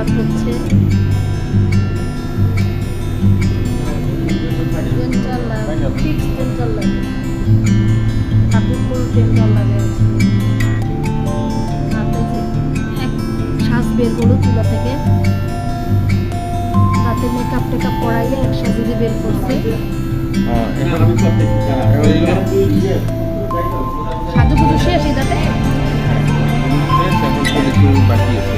কাজ হচ্ছে। টেন্টার লাগে ফিক্স টেন্টার লাগে ঠাকুর ফুল টেন্টার লাগে রাতে এক শ্বাস বের করল চুলা থেকে রাতে মেকআপ টেকআপ করাইয়ে এক বের করছে শেষ এই দাঁতে বাকি আছে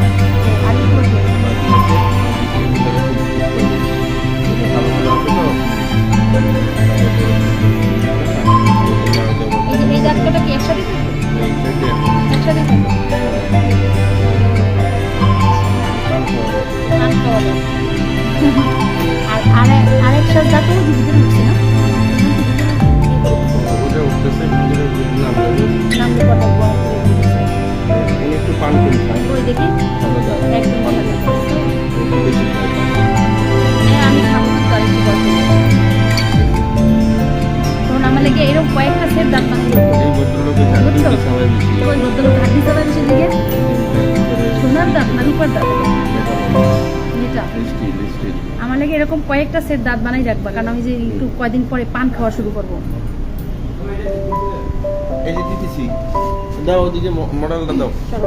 খাই হ্যাঁ, তখন আমার লেগে এরকম কয়েকটা সেট ভদ্রলোকের বুঝছ? ওই ভদ্রলোক হাত দিতে দাঁত? আমার লাগে এরকম কয়েকটা সেট দাঁত বানাই রাখবা কারণ আমি যে একটু কয়দিন পরে পান খাওয়া শুরু করব। এই যে দিতেছি। দাও ওদিকে মডেলটা দাও। চলো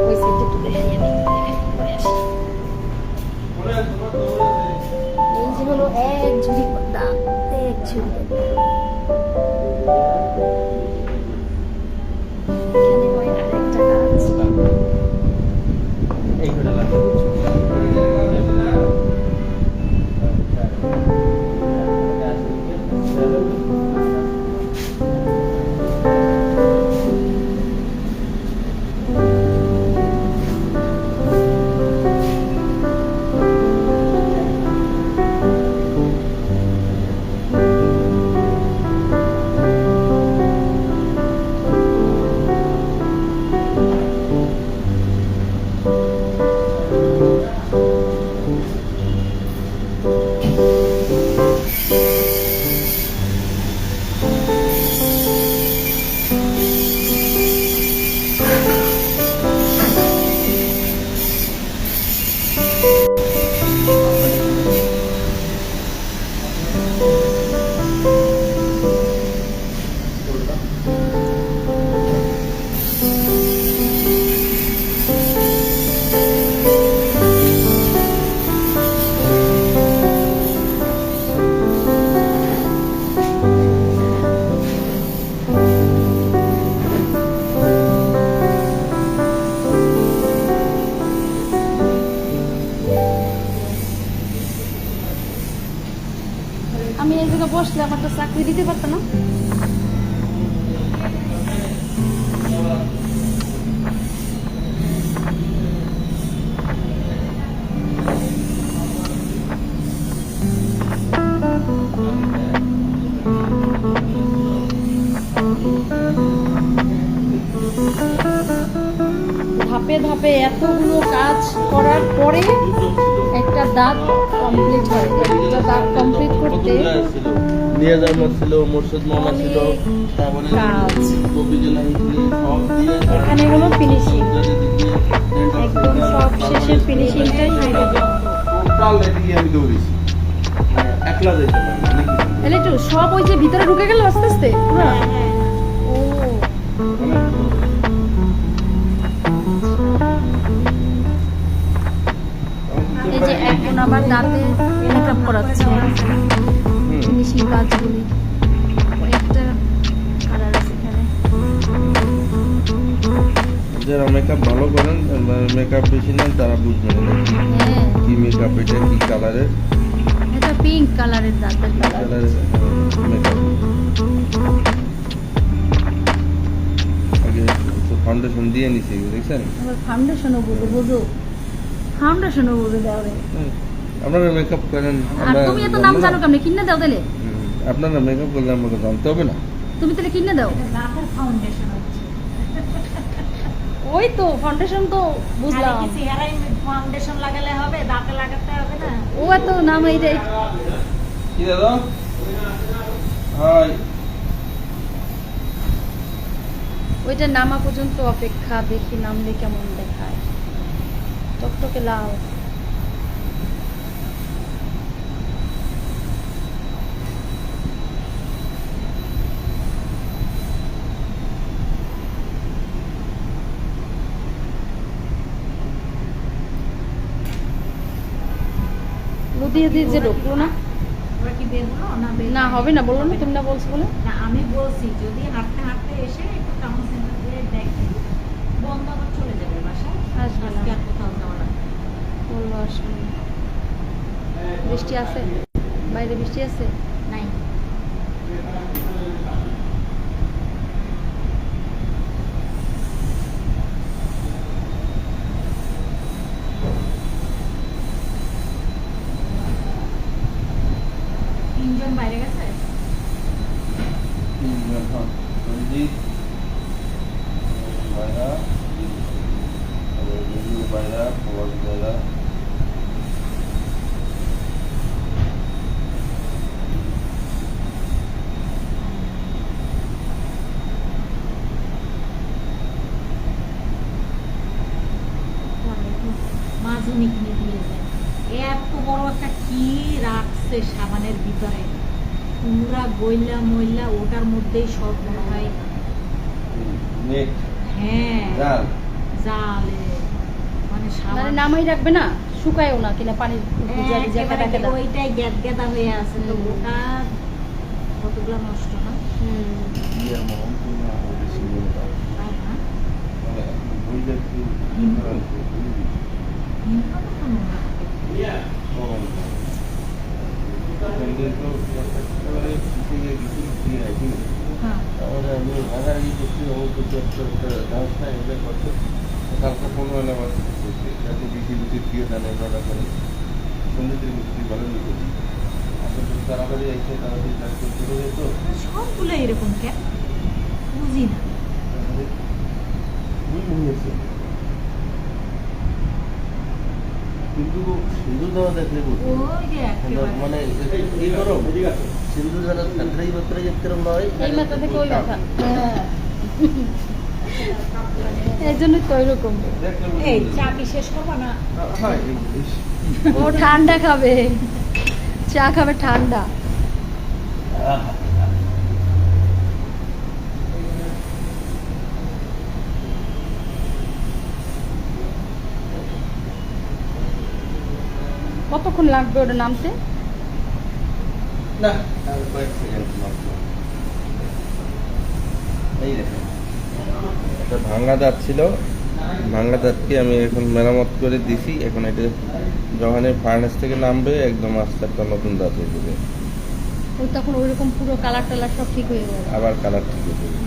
এই যে হলো এক ঝুড়ি পাতা এক ঝুড়ি আমার চাকরি দিতে পারতো না। ধাপে ধাপে এতগুলো কাজ করার পরে একটা দাঁত কমপ্লিট হয়। একটা দাঁত কমপ্লিট করতে যাওয়ার মত ছিল মোর্শেদ মামা ছিল তারপরে কবি জেলাহি এখানে হলো ফিনিশিং একদম সব শেষের ফিনিশিংটাই হয়ে টোটাল এদিকে আমি দৌড়েছি। মানে একলা যেতে পারি না, অনেক কিছু। তাহলে একটু সব ওই যে ভিতরে ঢুকে গেল আস্তে আস্তে? পুরো? দূর। এই যে এখন আবার দাঁতে মেকআপ করাচ্ছে। ফিনিশিং কাজগুলি একটা কালার আছে এখানে। যারা মেকআপ ভালো করেন মেকআপ বেশি নেন তারা বুঝবেন কি হ্যাঁ। মেকআপ এটা কি কালারের এটা পিঙ্ক কালারের দাঁতের কালার মেকআপ ফাউন্ডেশন দিয়ে নিছি দেখছেন? ফাউন্ডেশনও বুঝো বুঝো। ফাউন্ডেশনও বুঝো দাও রে আপনারা মেকআপ করেন আর তুমি এত নাম জানো কেমনে? কিনে দাও তাহলে। আপনারা মেকআপ করলে আমাকে জানতে হবে না। তুমি তাহলে কিনে দাও। ওই তো ফাউন্ডেশন তো বুঝলাম। ফাউন্ডেশন লাগালে হবে দাঁতে লাগাতে হবে না? ও এত নাম এই যে কি দাদা? হাই। ওইটা নামা পর্যন্ত অপেক্ষা দেখি নামলে কেমন দেখায়। টকটকে লাল। দিয়ে দিয়ে যে ঢুকলো না না হবে না বলল না তুমি না বলছো বলে। না আমি বলছি যদি হাঁটতে হাঁটতে এসে একটু টাউন সেন্টার দিয়ে দেখে বন্ধ আবার চলে যাবে বাসায় আসবে না। কোথাও যাওয়া লাগবে না। আসবে বৃষ্টি আছে? বাইরে বৃষ্টি আছে নাই তিনজন বাইরে গেছে সঞ্জিত বাইরা বাইরা প্রবাস যায় এত বড় একটা কি রাখছে সাবানের ভিতরে? পুরা গইলা মইলা ওটার মধ্যেই সব মনে হয়। হ্যাঁ। জাল। জালে মানে মানে নামাই রাখবে না? শুকায়ও কিনা কেদা ওইটাই গ্যাদ গ্যাদা হয়ে আছে তো ওটা কতগুলো নষ্ট না? হুম। মহম তাই না? তো নোংরা। গরম এখানে তো একেবারে পিছিয়ে গেছি দিয়ে রাখি হ্যাঁ তাহলে আমি করছি ও কিছু একটা একটা ব্যবস্থা এগুলো করছে কালকে ফোন হলে আমার এত বেশি বেশি দিয়ে দেন এগুলো করে সন্ধ্যে মিস্ত্রি ভালো নিতে আসলে তাড়াতাড়ি এসে তাড়াতাড়ি কাজ করতে হবে তো সবগুলো এরকম কেন বুঝি না কিন্তু দেওয়া দেখলে মানে এই করো? নয় এই জন্যই তো এই চা কি শেষ করবা না? হ্যাঁ এই- এই- ও ঠান্ডা খাবে। চা খাবে ঠান্ডা। কতক্ষণ লাগবে ওটা নামতে? না কয়েক সেকেন্ড এই দেখেন। একটা ভাঙা দাঁত ছিল। ভাঙা দাঁতকে আমি এখন মেরামত করে দিছি। এখন এটা যখন ফার্নেস থেকে নামবে একদম আস্তে একটা নতুন দাঁত হয়ে যাবে। ওই তখন ওইরকম পুরো কালার টালার সব ঠিক হয়ে যাবে। আবার কালার ঠিক হয়ে যাবে।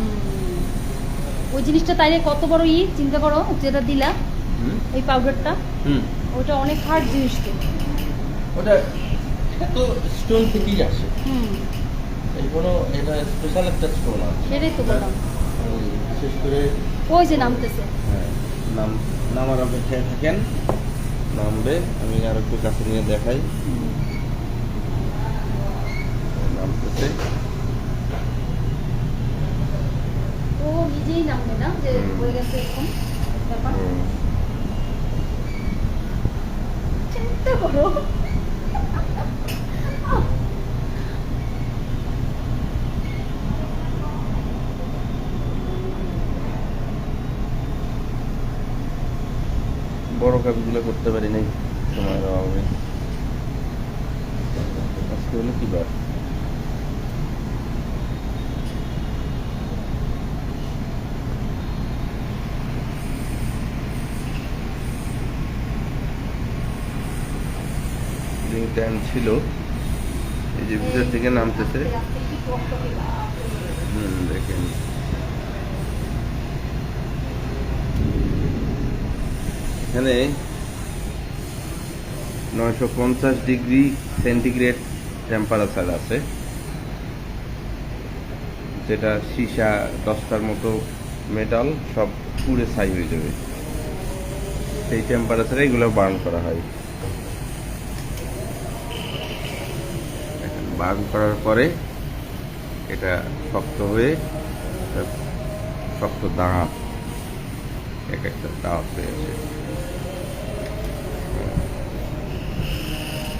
ওই জিনিসটা তাইলে কত বড় ই? চিন্তা করো যেটা দিলা? এই পাউডারটা হুম। ওটা অনেক হার্ড জিনিস তো ওটা তো স্টোন থেকেই আসে। হুম। এই কোনো এটা স্পেশাল একটা স্টোন আছে। সেটাই তো বললাম। বিশেষ করে ওই যে নামতেছে। হ্যাঁ নাম নামার অপেক্ষায় থাকেন। নামবে আমি আর একটু কাছে নিয়ে দেখাই। নামতেছে। ও নিজেই নামবে না যে হয়ে গেছে এরকম ব্যাপার। চিন্তা করো। বড় কাজগুলো করতে পারি নাই সময়ের অভাবে। আজকে হলো কি বার? ট্যান ছিল এই যে ভিতর থেকে নামতেছে। হুম দেখেন। এখানে নয়শো পঞ্চাশ ডিগ্রি সেন্টিগ্রেড টেম্পারেচার আছে। যেটা সীসা দশটার মতো মেটাল সব পুড়ে ছাই হয়ে যাবে। সেই টেম্পারেচারে এগুলো বার্ন করা হয়। বার্ন করার পরে এটা শক্ত হয়ে শক্ত দাঁত এক একটা দাঁত হয়ে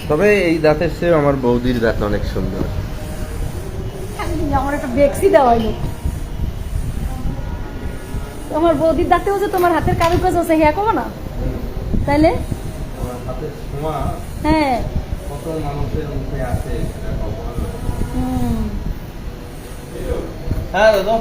তবে এই দাঁতের চেয়ে আমার বৌদির দাঁত অনেক সুন্দর। আমার একটা বেক্সি দেওয়া তোমার বৌদির দাঁতেও যে তোমার হাতের কারুকাজ আছে হ্যাঁ কমো না। তাইলে? হ্যাঁ। হ্যাঁ দাদা।